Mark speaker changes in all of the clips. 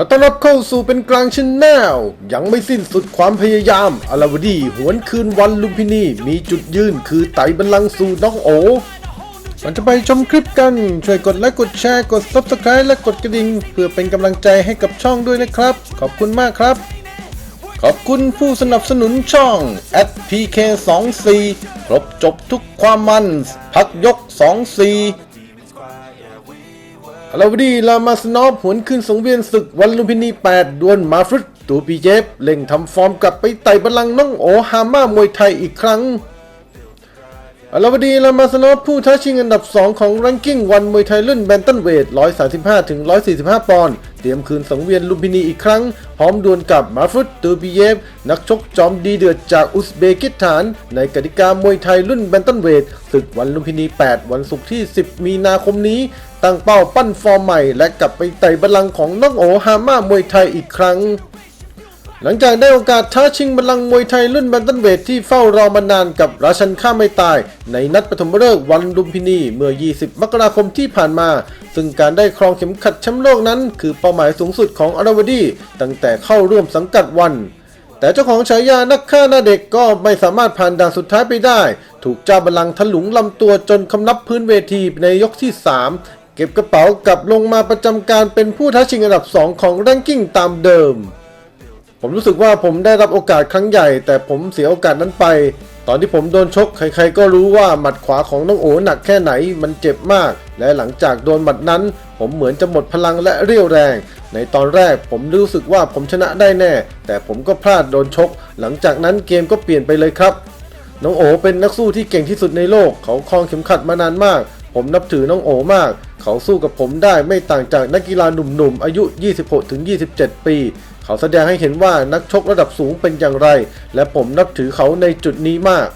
Speaker 1: ขอต้อนรับเข้าสู่เป็นกลางชนแนลยังไม่สิ้นสุดความพยายามอลาวดีหวนคืนวันลุมพินี มีจุดยืนคือไต่บัลลังก์สู่น้องโอก่อนจะไปชมคลิปกัน ช่วยกดไลค์กดแชร์กด Subscribe และกดกระดิ่ง เพื่อเป็นกำลังใจให้กับช่องด้วยนะครับ ขอบคุณมากครับ ขอบคุณผู้สนับสนุนช่อง @pk24 ครบจบทุกความมัน พักยก 24 ลาวดีลามาสนอฟหวนขึ้นสังเวียนศึกวันลุมพินี 8 ดวลมาฟรุตตูปีเจฟเล่งทำฟอร์มกลับไปไต่บัลลังก์น้องโอฮาม่ามวยไทยอีกครั้ง อลาวดีลามาสนอฟผู้ท้าชิงอันดับ 2 ของรังกิ้งวันมวยไทยรุ่นแบนตันเวท 135 ถึง 145 ปอนด์ เตรียมคืนสังเวียนลุมพินีอีกครั้ง พร้อมดวลกับมาฟรุตตูปีเยฟ นักชกจอมดีเดือดจากอุซเบกิสถาน ในกติกามวยไทยรุ่นแบนตันเวทศึกวันลุมพินี 8 วันศุกร์ที่ 10 มีนาคมนี้ ตั้งเป้าปั้นฟอร์มใหม่ และกลับไปไต่บัลลังก์ของน้องโอฮาม่ามวยไทยอีกครั้ง หลังจากได้โอกาสท้าชิงบัลลังก์มวยไทยรุ่นแบนตันเวทที่เฝ้ารอมานานกับราชันข้าไม่ตาย ในนัดปฐมฤกษ์วันลุมพินีเมื่อ 20 มกราคมที่ผ่านมา ซึ่งการได้ครองเข็มขัดแชมป์โลกนั้น คือเป้าหมายสูงสุดของอาราวดีตั้งแต่เข้าร่วมสังกัดวัน แต่เจ้าของฉายานักฆ่าหน้าเด็กก็ไม่สามารถผ่านด่านสุดท้ายไปได้ ถูกเจ้าบัลลังก์ถลุงลำตัวจนคำนับพื้นเวทีในยกที่ 3 เก็บกระเป๋ากลับลงมาประจำการเป็นผู้ท้าชิงอันดับ 2 ของแรงกิ้งตามเดิม ผมรู้สึกว่าผมได้รับโอกาสครั้งใหญ่ แต่ผมเสียโอกาสนั้นไป ตอนที่ผมโดนชกใครๆก็รู้ว่าหมัดขวาของน้องโอหนักแค่ไหนมันเจ็บมาก และหลังจากโดนหมัดนั้น ผมเหมือนจะหมดพลังและเรี่ยวแรง ในตอนแรกผมรู้สึกว่าผมชนะได้แน่ แต่ผมก็พลาดโดนชก หลังจากนั้นเกมก็เปลี่ยนไปเลยครับ น้องโอเป็นนักสู้ที่เก่งที่สุดในโลก เขาครองเข็มขัดมานานมาก ผมนับถือน้องโอมาก เขาสู้กับผมได้ไม่ต่างจากนักกีฬาหนุ่มๆอายุ 26-27 ปี เขาแสดงให้เห็นว่านักชกระดับสูงเป็นอย่างไร และผมนับถือเขาในจุดนี้มาก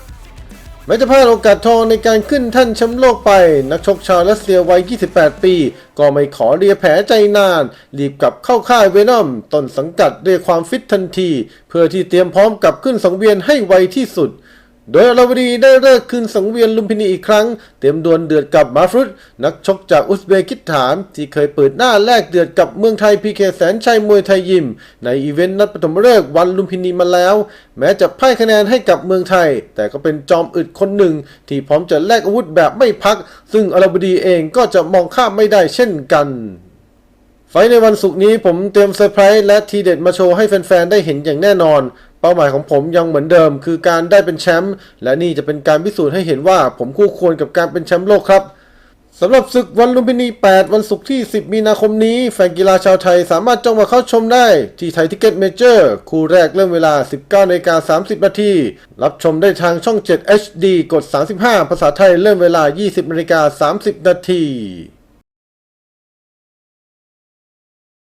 Speaker 1: แม้จะพลาดโอกาสทองในการขึ้นท่านแชมป์โลกไป นักชกชาวรัสเซียวัย 28 ปี ก็ไม่ขอเรียแผลใจนาน รีบกลับเข้าค่ายเวนอมต้นสังกัดด้วยความฟิตทันที เพื่อที่เตรียมพร้อมกับขึ้นสังเวียนให้ไวที่สุด โดยอลาวดีได้เลิกคืนสังเวียนลุมพินีอีกครั้ง เตรียมดวลเดือดกับมาฟรุตนักชกจากอุซเบกิสถาน ที่เคยเปิดหน้าแลกเดือดกับเมืองไทยพีเคแสนชัยมวยไทยยิม ในอีเวนต์นัดปฐมฤกษ์วันลุมพินีมาแล้ว แม้จะพ่ายคะแนนให้กับเมืองไทย แต่ก็เป็นจอมอึดคนหนึ่ง ที่พร้อมจะแลกอาวุธแบบไม่พัก ซึ่งอลาวดีเองก็จะมองข้ามไม่ได้เช่นกันไฟในวันศุกร์นี้ผมเตรียมเซอร์ไพรส์และทีเด็ดมาโชว์ให้แฟนๆได้เห็นอย่างแน่นอน เป้าหมายของผมยังเหมือนเดิม คือการได้เป็นแชมป์และนี่จะเป็นการพิสูจน์ให้เห็นว่าผมคู่ควรกับการเป็นแชมป์โลกครับสำหรับศึกวันลุมพินี 8 วันศุกร์ที่ 10 มีนาคมนี้ แฟนกีฬาชาวไทยสามารถจองมาเข้าชมได้ ที่ไทยทิกเก็ตเมเจอร์ คู่แรกเริ่มเวลา 19นาฬิกา30 นาที รับชมได้ทางช่อง 7 HD กด 35 ภาษาไทยเริ่มเวลา 20นาฬิกา30 นาที